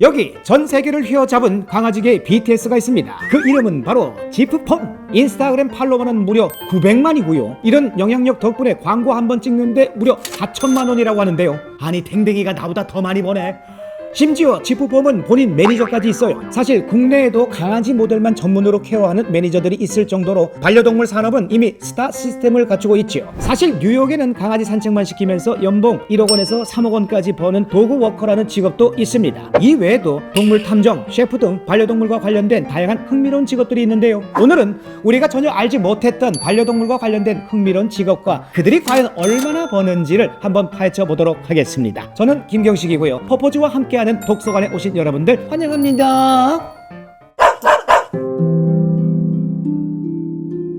여기 전 세계를 휘어잡은 강아지계 BTS가 있습니다. 그 이름은 바로 지프펌. 인스타그램 팔로워는 무려 900만이고요. 이런 영향력 덕분에 광고 한 번 찍는데 무려 4천만 원이라고 하는데요. 아니 댕댕이가 나보다 더 많이 버네. 심지어 지프펌은 본인 매니저까지 있어요. 사실 국내에도 강아지 모델만 전문으로 케어하는 매니저들이 있을 정도로 반려동물 산업은 이미 스타 시스템을 갖추고 있지요. 사실 뉴욕에는 강아지 산책만 시키면서 연봉 1억 원에서 3억 원까지 버는 도구 워커라는 직업도 있습니다. 이 외에도 동물 탐정, 셰프 등 반려동물과 관련된 다양한 흥미로운 직업들이 있는데요. 오늘은 우리가 전혀 알지 못했던 반려동물과 관련된 흥미로운 직업과 그들이 과연 얼마나 버는지를 한번 파헤쳐 보도록 하겠습니다. 저는 김경식이고요. 퍼포즈와 함께 하는 독서관에 오신 여러분들 환영합니다.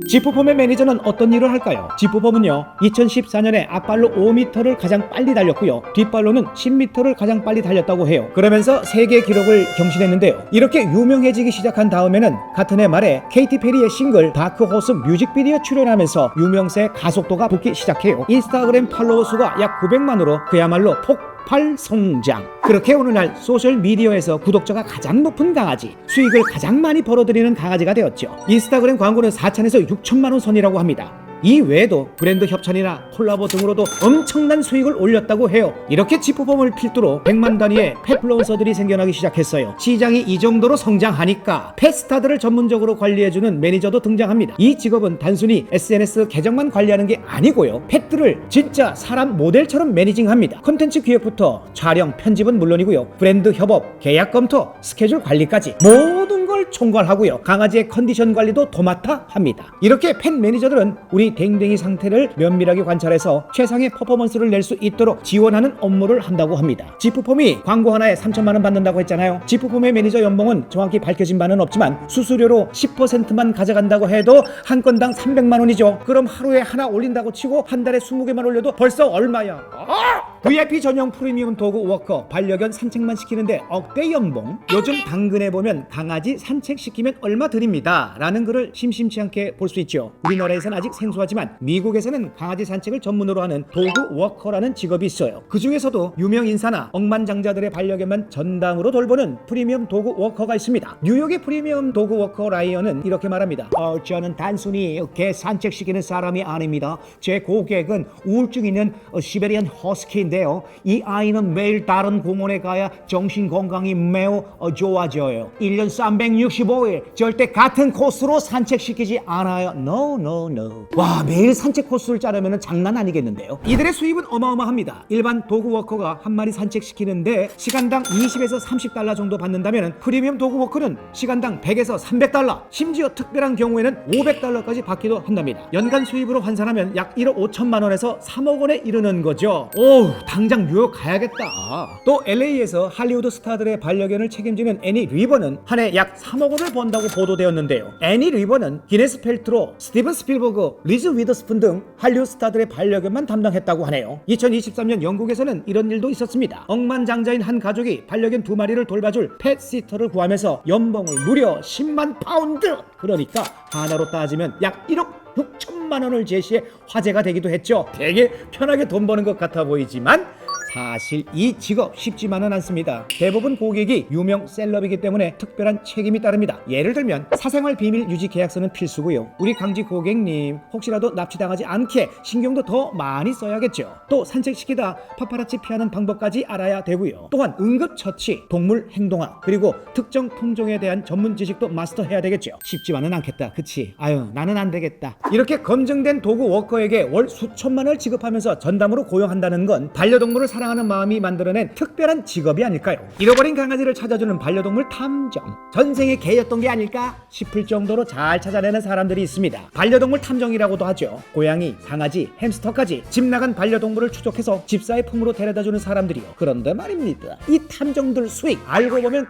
지프폼의 매니저는 어떤 일을 할까요? 지프폼은요 2014년에 앞발로 5m를 가장 빨리 달렸고요 뒷발로는 10m를 가장 빨리 달렸다고 해요 그러면서 세계 기록을 경신했는데요 이렇게 유명해지기 시작한 다음에는 같은 해 말에 케이티 페리의 싱글 다크호스 뮤직비디오 출연하면서 유명세 가속도가 붙기 시작해요 인스타그램 팔로워 수가 약 900만으로 그야말로 폭 발 성장 그렇게 오늘날 소셜 미디어에서 구독자가 가장 높은 강아지, 수익을 가장 많이 벌어들이는 강아지가 되었죠. 인스타그램 광고는 4천에서 6천만 원 선이라고 합니다. 이 외에도 브랜드 협찬이나 콜라보 등으로도 엄청난 수익을 올렸다고 해요. 이렇게 지프폼을 필두로 100만 단위의 펫플로언서들이 생겨나기 시작했어요. 시장이 이 정도로 성장하니까 펫스타들을 전문적으로 관리해주는 매니저도 등장합니다. 이 직업은 단순히 SNS 계정만 관리하는 게 아니고요. 펫들을 진짜 사람 모델처럼 매니징합니다. 컨텐츠 기획부터 촬영, 편집은 물론이고요. 브랜드 협업, 계약 검토, 스케줄 관리까지 모든 걸 총괄하고요. 강아지의 컨디션 관리도 도맡아 합니다. 이렇게 펫 매니저들은 우리 댕댕이 상태를 면밀하게 관찰해서 최상의 퍼포먼스를 낼 수 있도록 지원하는 업무를 한다고 합니다. 지프폼이 광고 하나에 3천만 원 받는다고 했잖아요. 지프폼의 매니저 연봉은 정확히 밝혀진 바는 없지만 수수료로 10%만 가져간다고 해도 한 건당 300만 원이죠. 그럼 하루에 하나 올린다고 치고 한 달에 20개만 올려도 벌써 얼마야? 아! VIP 전용 프리미엄 도구 워커 반려견 산책만 시키는데 억대 연봉. 요즘 당근에 보면 강아지 산책시키면 얼마 드립니다? 라는 글을 심심치 않게 볼 수 있죠. 우리나라에선 아직 생소하지만 미국에서는 강아지 산책을 전문으로 하는 도구 워커라는 직업이 있어요. 그 중에서도 유명 인사나 억만장자들의 반려견만 전담으로 돌보는 프리미엄 도구 워커가 있습니다. 뉴욕의 프리미엄 도구 워커 라이언은 이렇게 말합니다. 어, 저는 단순히 개 산책시키는 사람이 아닙니다. 제 고객은 우울증 있는 어, 시베리안 허스 키인데요. 이 아이는 매일 다른 공원에 가야 정신 건강이 매우 어, 좋아져요. 1년 365일 절대 같은 코스로 산책시키지 않아요. No, no, no. 와, 매일 산책 코스를 짜려면 장난 아니겠는데요. 이들의 수입은 어마어마합니다. 일반 도구 워커가 한 마리 산책시키는데 시간당 20에서 30달러 정도 받는다면 프리미엄 도구 워커는 시간당 100에서 300달러, 심지어 특별한 경우에는 500달러까지 받기도 한답니다. 연간 수입으로 환산하면 약 1억 5천만 원에서 3억 원에 이르는 거죠. 오, 당장 뉴욕 가야겠다. 또 LA에서 할리우드 스타들의 반려견을 책임지는 애니 리버는 한 해 약 3억 원을 번다고 보도되었는데요. 애니 리버는 기네스 펠트로, 스티븐 스필버그, 리즈 위더스푼 등 할리우드 스타들의 반려견만 담당했다고 하네요. 2023년 영국에서는 이런 일도 있었습니다. 억만장자인 한 가족이 반려견 두 마리를 돌봐줄 펫시터를 구하면서 연봉을 무려 10만 파운드! 그러니까 하나로 따지면 약 1억 6천 만 원을 제시해 화제가 되기도 했죠. 되게 편하게 돈 버는 것 같아 보이지만 사실 이 직업 쉽지만은 않습니다. 대부분 고객이 유명 셀럽이기 때문에 특별한 책임이 따릅니다. 예를 들면 사생활 비밀 유지 계약서는 필수고요. 우리 강지 고객님 혹시라도 납치당하지 않게 신경도 더 많이 써야겠죠. 또 산책시키다 파파라치 피하는 방법까지 알아야 되고요. 또한 응급처치, 동물 행동학 그리고 특정 품종에 대한 전문 지식도 마스터해야 되겠죠. 쉽지만은 않겠다. 그치? 아유 나는 안 되겠다. 이렇게 검증된 도구 워커에게 월 수천만 원을 지급하면서 전담으로 고용한다는 건 반려동물을 사랑하는 마음이 만들어낸 특별한 직업이 아닐까요? 잃어버린 강아지를 찾아주는 반려동물 탐정. 전생에 개였던 게 아닐까 싶을 정도로 잘 찾아내는 사람들이 있습니다. 반려동물 탐정이라고도 하죠. 고양이, 강아지, 햄스터까지 집 나간 반려동물을 추적해서 집사의 품으로 데려다주는 사람들이요. 그런데 말입니다. 이 탐정들 수익 알고 보면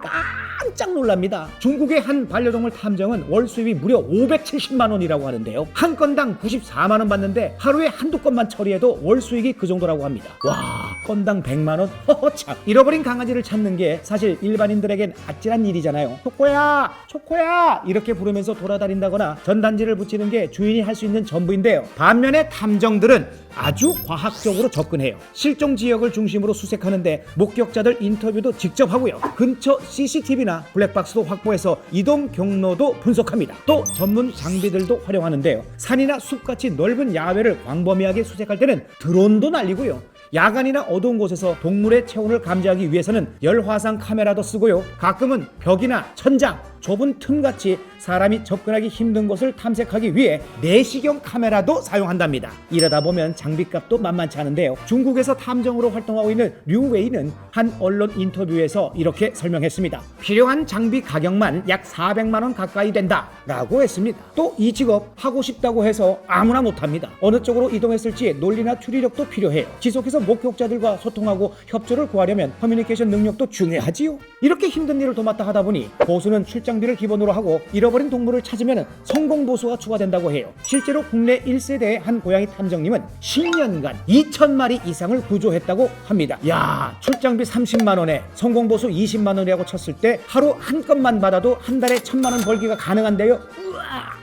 깜짝 놀랍니다. 중국의 한 반려동물 탐정은 월 수입이 무려 570만 원이라고 하는데요. 한 건당 94만 원 받는데 하루에 한두 건만 처리해도 월 수익이 그 정도라고 합니다. 와, 건 건당 100만 원? 허허 참. 잃어버린 강아지를 찾는 게 사실 일반인들에겐 아찔한 일이잖아요. 초코야! 초코야! 이렇게 부르면서 돌아다닌다거나 전단지를 붙이는 게 주인이 할 수 있는 전부인데요. 반면에 탐정들은 아주 과학적으로 접근해요. 실종 지역을 중심으로 수색하는데 목격자들 인터뷰도 직접 하고요. 근처 CCTV나 블랙박스도 확보해서 이동 경로도 분석합니다. 또 전문 장비들도 활용하는데요. 산이나 숲같이 넓은 야외를 광범위하게 수색할 때는 드론도 날리고요 야간이나 어두운 곳에서 동물의 체온을 감지하기 위해서는 열화상 카메라도 쓰고요. 가끔은 벽이나 천장, 좁은 틈같이 사람이 접근하기 힘든 곳을 탐색하기 위해 내시경 카메라도 사용한답니다. 이러다 보면 장비값도 만만치 않은데요. 중국에서 탐정으로 활동하고 있는 류웨이는 한 언론 인터뷰에서 이렇게 설명했습니다. 필요한 장비 가격만 약 400만 원 가까이 된다라고 했습니다. 또 이 직업 하고 싶다고 해서 아무나 못합니다. 어느 쪽으로 이동했을지 논리나 추리력도 필요해요. 지속해서 목격자들과 소통하고 협조를 구하려면 커뮤니케이션 능력도 중요하지요. 이렇게 힘든 일을 도맡아 하다 보니 보수는 출장 비를 기본으로 하고 잃어버린 동물을 찾으면 성공 보수가 추가된다고 해요. 실제로 국내 1세대의 한 고양이 탐정님은 10년간 2,000마리 이상을 구조했다고 합니다. 야, 출장비 30만 원에 성공 보수 20만 원이라고 쳤을 때 하루 한 건만 받아도 한 달에 1천만 원 벌기가 가능한데요.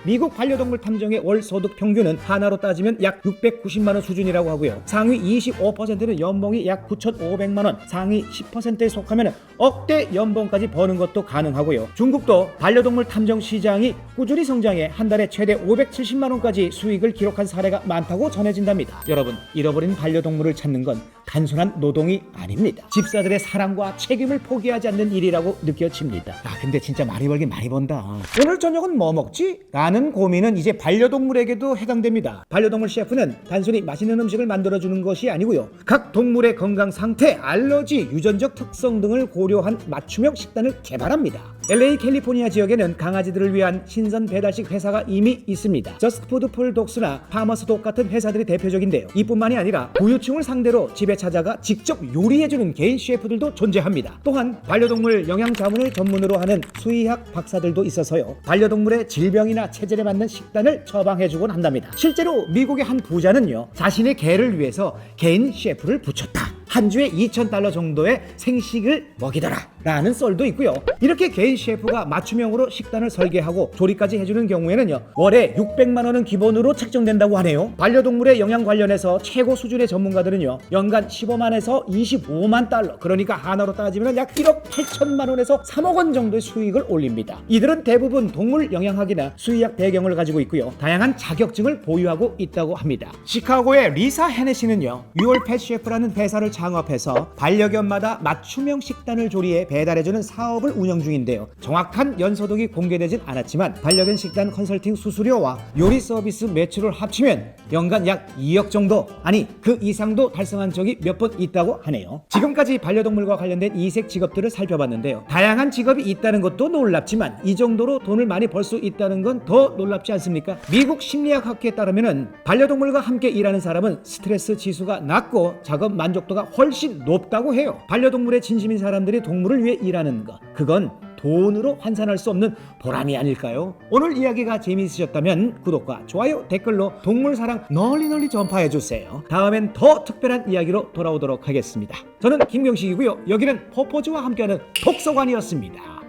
미국 반려동물 탐정의 월 소득 평균은 하나로 따지면 약 690만 원 수준이라고 하고요. 상위 25%는 연봉이 약 9,500만 원, 상위 10%에 속하면 억대 연봉까지 버는 것도 가능하고요. 중국도 반려동물 탐정 시장이 꾸준히 성장해 한 달에 최대 570만 원까지 수익을 기록한 사례가 많다고 전해진답니다. 여러분, 잃어버린 반려동물을 찾는 건 단순한 노동이 아닙니다. 집사들의 사랑과 책임을 포기하지 않는 일이라고 느껴집니다. 아, 근데 진짜 많이 벌긴 많이 번다. 오늘 저녁은 뭐 먹지? 라는 고민은 이제 반려동물에게도 해당됩니다. 반려동물 셰프는 단순히 맛있는 음식을 만들어주는 것이 아니고요. 각 동물의 건강 상태, 알러지, 유전적 특성 등을 고려한 맞춤형 식단을 개발합니다. LA 캘리포니아 지역에는 강아지들을 위한 신선 배달식 회사가 이미 있습니다. 저스트푸드 풀독스나 파머스독 같은 회사들이 대표적인데요. 이뿐만이 아니라 부유층을 상대로 집에 찾아가 직접 요리해주는 개인 셰프들도 존재합니다. 또한 반려동물 영양 자문을 전문으로 하는 수의학 박사들도 있어서요. 반려동물의 질병이나 체질에 맞는 식단을 처방해주곤 한답니다. 실제로 미국의 한 부자는요. 자신의 개를 위해서 개인 셰프를 붙였다. 한 주에 2,000달러 정도의 생식을 먹이더라 라는 썰도 있고요. 이렇게 개인 셰프가 맞춤형으로 식단을 설계하고 조리까지 해주는 경우에는요 월에 600만 원은 기본으로 책정된다고 하네요. 반려동물의 영양 관련해서 최고 수준의 전문가들은요 연간 15만에서 25만 달러 그러니까 하나로 따지면 약 1억 8천만 원에서 3억 원 정도의 수익을 올립니다. 이들은 대부분 동물 영양학이나 수의학 배경을 가지고 있고요 다양한 자격증을 보유하고 있다고 합니다. 시카고의 리사 헤네시는요 6월 펫 셰프라는 회사를 창업해서 반려견마다 맞춤형 식단을 조리해 배달해주는 사업을 운영 중인데요. 정확한 연소득이 공개되진 않았지만 반려견 식단 컨설팅 수수료와 요리 서비스 매출을 합치면 연간 약 2억 정도 아니 그 이상도 달성한 적이 몇 번 있다고 하네요. 지금까지 반려동물과 관련된 이색 직업들을 살펴봤는데요. 다양한 직업이 있다는 것도 놀랍지만 이 정도로 돈을 많이 벌 수 있다는 건 더 놀랍지 않습니까? 미국 심리학 학회에 따르면은 반려동물과 함께 일하는 사람은 스트레스 지수가 낮고 작업 만족도가 훨씬 높다고 해요. 반려동물의 진심인 사람들이 동물을 위해 일하는 것. 그건 돈으로 환산할 수 없는 보람이 아닐까요? 오늘 이야기가 재미있으셨다면 구독과 좋아요, 댓글로 동물 사랑 널리 널리 전파해 주세요. 다음엔 더 특별한 이야기로 돌아오도록 하겠습니다. 저는 김경식이고요. 여기는 포포즈와 함께하는 독서관이었습니다.